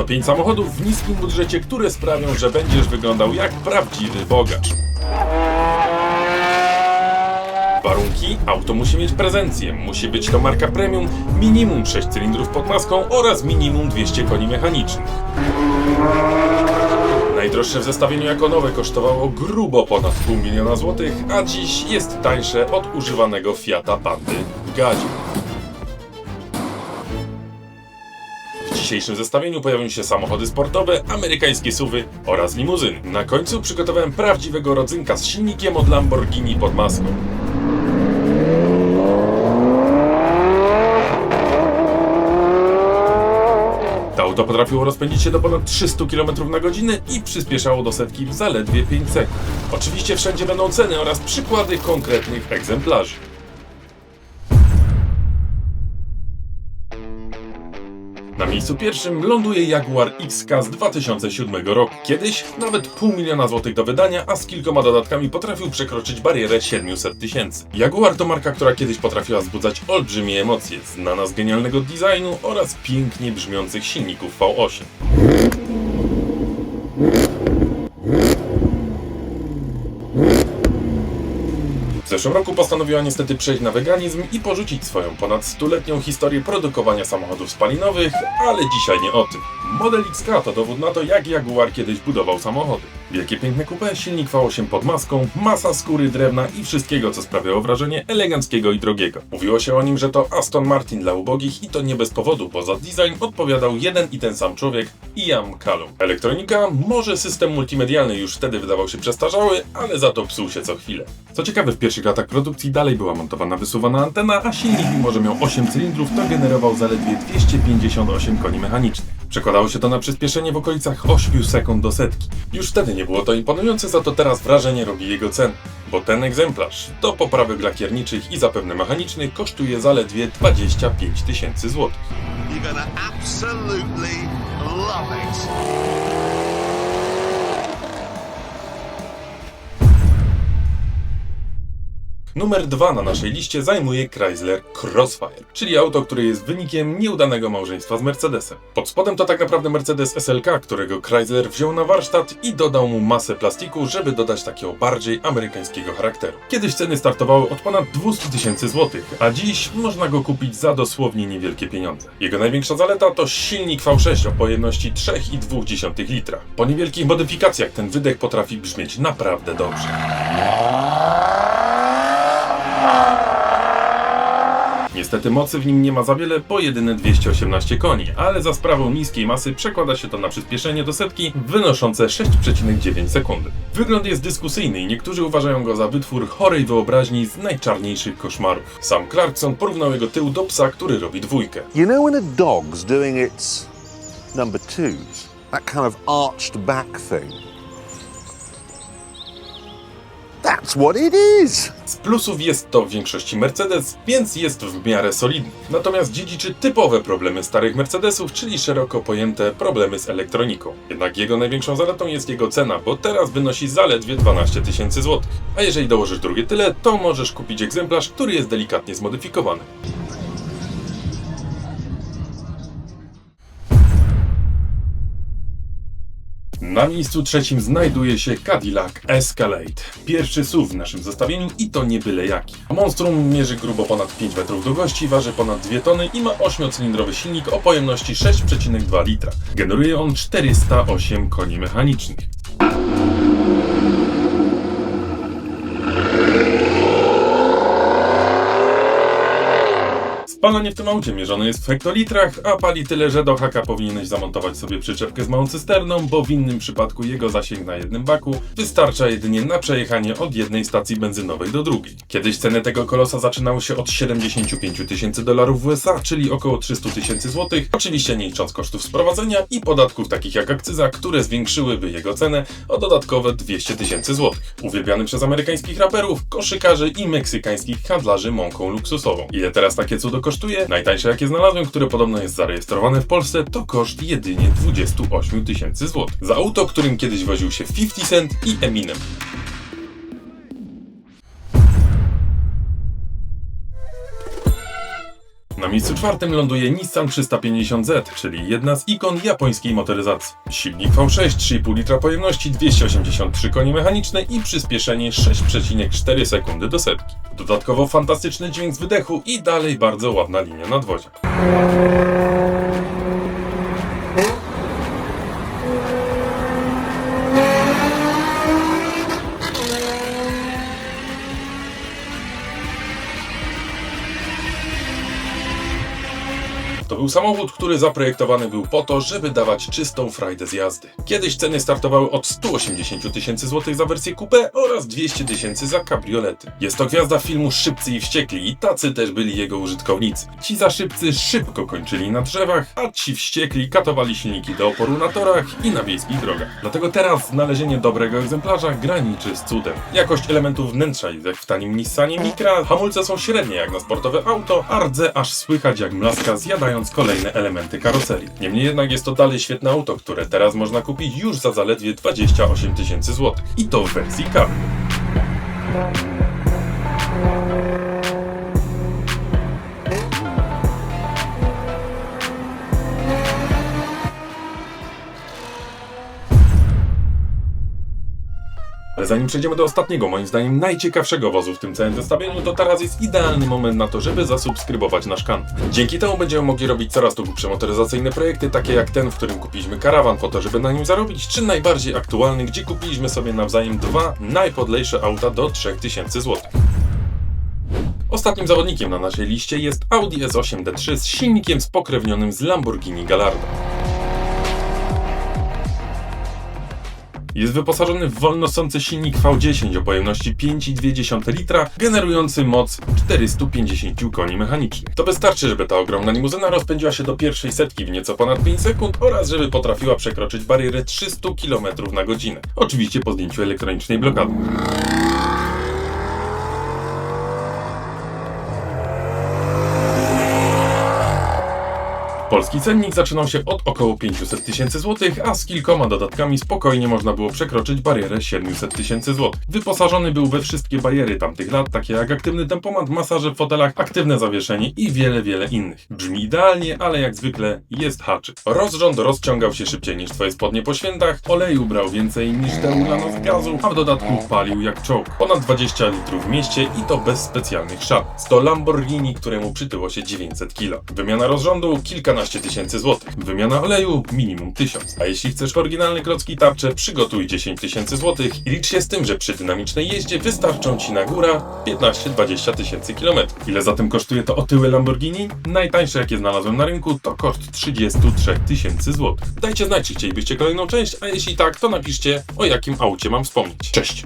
to 5 samochodów w niskim budżecie, które sprawią, że będziesz wyglądał jak prawdziwy bogacz. Warunki: auto musi mieć prezencję, musi być to marka premium, minimum 6 cylindrów pod maską oraz minimum 200 koni mechanicznych. Najdroższe w zestawieniu jako nowe kosztowało grubo ponad pół miliona złotych, a dziś jest tańsze od używanego Fiata Pandy w gazie. Dzisiejszym zestawieniu pojawią się samochody sportowe, amerykańskie suwy oraz limuzyny. Na końcu przygotowałem prawdziwego rodzynka z silnikiem od Lamborghini pod maską. To auto potrafiło rozpędzić się do ponad 300 km na godzinę i przyspieszało do setki w zaledwie 5 sekund. Oczywiście wszędzie będą ceny oraz przykłady konkretnych egzemplarzy. Miejscu pierwszym ląduje Jaguar XK z 2007 roku. Kiedyś nawet pół miliona złotych do wydania, a z kilkoma dodatkami potrafił przekroczyć barierę 700 tysięcy. Jaguar to marka, która kiedyś potrafiła wzbudzać olbrzymie emocje, znana z genialnego designu oraz pięknie brzmiących silników V8. Zeszłym roku postanowiła niestety przejść na weganizm i porzucić swoją ponad stuletnią historię produkowania samochodów spalinowych, ale dzisiaj nie o tym. Model XK to dowód na to, jak Jaguar kiedyś budował samochody. Wielkie piękne coupe, silnik V8 pod maską, masa skóry, drewna i wszystkiego, co sprawiało wrażenie eleganckiego i drogiego. Mówiło się o nim, że to Aston Martin dla ubogich i to nie bez powodu, bo za design odpowiadał jeden i ten sam człowiek, Ian Callum. Elektronika, może system multimedialny już wtedy wydawał się przestarzały, ale za to psuł się co chwilę. Co ciekawe, w pierwszych latach produkcji dalej była montowana wysuwana antena, a silnik, mimo że miał 8 cylindrów, to generował zaledwie 258 koni mechanicznych. Przekładało się to na przyspieszenie w okolicach 8 sekund do setki. Już wtedy nie było to imponujące, za to teraz wrażenie robi jego cen. Bo ten egzemplarz do poprawek lakierniczych i zapewne mechanicznych kosztuje zaledwie 25 tysięcy złotych. You're gonna absolutely love it. Numer dwa na naszej liście zajmuje Chrysler Crossfire, czyli auto, które jest wynikiem nieudanego małżeństwa z Mercedesem. Pod spodem to tak naprawdę Mercedes SLK, którego Chrysler wziął na warsztat i dodał mu masę plastiku, żeby dodać takiego bardziej amerykańskiego charakteru. Kiedyś ceny startowały od ponad 200 tysięcy złotych, a dziś można go kupić za dosłownie niewielkie pieniądze. Jego największa zaleta to silnik V6 o pojemności 3,2 litra. Po niewielkich modyfikacjach ten wydech potrafi brzmieć naprawdę dobrze. Niestety mocy w nim nie ma za wiele, bo jedyne 218 koni, ale za sprawą niskiej masy przekłada się to na przyspieszenie do setki wynoszące 6,9 sekundy. Wygląd jest dyskusyjny i niektórzy uważają go za wytwór chorej wyobraźni z najczarniejszych koszmarów. Sam Clarkson porównał jego tył do psa, który robi dwójkę. You know when a dog's doing its number twos, that kind of arched back thing? What it is. Z plusów jest to w większości Mercedes, więc jest w miarę solidny. Natomiast dziedziczy typowe problemy starych Mercedesów, czyli szeroko pojęte problemy z elektroniką. Jednak jego największą zaletą jest jego cena, bo teraz wynosi zaledwie 12 tysięcy złotych. A jeżeli dołożysz drugie tyle, to możesz kupić egzemplarz, który jest delikatnie zmodyfikowany. Na miejscu trzecim znajduje się Cadillac Escalade. Pierwszy SUV w naszym zestawieniu i to nie byle jaki. Monstrum mierzy grubo ponad 5 metrów długości, waży ponad 2 tony i ma 8-cylindrowy silnik o pojemności 6,2 litra. Generuje on 408 koni mechanicznych. Spalanie w tym aucie mierzone jest w hektolitrach, a pali tyle, że do haka powinieneś zamontować sobie przyczepkę z małą cysterną, bo w innym przypadku jego zasięg na jednym baku wystarcza jedynie na przejechanie od jednej stacji benzynowej do drugiej. Kiedyś ceny tego kolosa zaczynały się od 75 tysięcy dolarów USA, czyli około 300 tysięcy złotych, oczywiście nie licząc kosztów sprowadzenia i podatków takich jak akcyza, które zwiększyłyby jego cenę o dodatkowe 200 tysięcy złotych. Uwielbiany przez amerykańskich raperów, koszykarzy i meksykańskich handlarzy mąką luksusową. Ile teraz takie cudo kosztuje? Najtańsze jakie znalazłem, które podobno jest zarejestrowane w Polsce, to koszt jedynie 28 tysięcy złotych. Za auto, którym kiedyś woził się 50 Cent i Eminem. Na miejscu czwartym ląduje Nissan 350Z, czyli jedna z ikon japońskiej motoryzacji. Silnik V6, 3,5 litra pojemności, 283 konie mechaniczne i przyspieszenie 6,4 sekundy do setki. Dodatkowo fantastyczny dźwięk z wydechu i dalej bardzo ładna linia nadwozia. Był samochód, który zaprojektowany był po to, żeby dawać czystą frajdę z jazdy. Kiedyś ceny startowały od 180 tysięcy złotych za wersję coupe oraz 200 tysięcy za kabriolety. Jest to gwiazda filmu Szybcy i Wściekli i tacy też byli jego użytkownicy. Ci za szybcy szybko kończyli na drzewach, a ci wściekli katowali silniki do oporu na torach i na wiejskich drogach. Dlatego teraz znalezienie dobrego egzemplarza graniczy z cudem. Jakość elementów wnętrza jest jak w tanim Nissanie Micra, hamulce są średnie jak na sportowe auto, a rdze aż słychać jak mlaska zjadając kolejne elementy karoserii. Niemniej jednak jest to dalej świetne auto, które teraz można kupić już za zaledwie 28 tysięcy złotych. I to w wersji K. Ale zanim przejdziemy do ostatniego, moim zdaniem najciekawszego wozu w tym całym zestawieniu, to teraz jest idealny moment na to, żeby zasubskrybować nasz kanał. Dzięki temu będziemy mogli robić coraz to głupsze motoryzacyjne projekty, takie jak ten, w którym kupiliśmy karawan po to, żeby na nim zarobić, czy najbardziej aktualny, gdzie kupiliśmy sobie nawzajem dwa najpodlejsze auta do 3000 zł. Ostatnim zawodnikiem na naszej liście jest Audi S8 D3 z silnikiem spokrewnionym z Lamborghini Gallardo. Jest wyposażony w wolnosący silnik V10 o pojemności 5,2 litra, generujący moc 450 koni mechanicznych. To wystarczy, żeby ta ogromna limuzyna rozpędziła się do pierwszej setki w nieco ponad 5 sekund oraz żeby potrafiła przekroczyć barierę 300 km na godzinę. Oczywiście po zdjęciu elektronicznej blokady. Polski cennik zaczynał się od około 500 tysięcy złotych, a z kilkoma dodatkami spokojnie można było przekroczyć barierę 700 tysięcy złotych. Wyposażony był we wszystkie bariery tamtych lat, takie jak aktywny tempomat, masaże w fotelach, aktywne zawieszenie i wiele, wiele innych. Brzmi idealnie, ale jak zwykle jest haczyk. Rozrząd rozciągał się szybciej niż twoje spodnie po świętach, oleju brał więcej niż ten ulano z gazu, a w dodatku palił jak czołg. Ponad 20 litrów w mieście i to bez specjalnych szat. To Lamborghini, któremu przytyło się 900 kg. Wymiana rozrządu kilkanaście tysięcy złotych. Wymiana oleju minimum 1000. A jeśli chcesz oryginalne klocki tarcze, przygotuj 10 tysięcy złotych i licz się z tym, że przy dynamicznej jeździe wystarczą ci na góra 15-20 tysięcy kilometrów. Ile zatem kosztuje to otyłe Lamborghini? Najtańsze jakie znalazłem na rynku to koszt 33 tysięcy złotych. Dajcie znać, czy chcielibyście kolejną część, a jeśli tak, to napiszcie o jakim aucie mam wspomnieć. Cześć!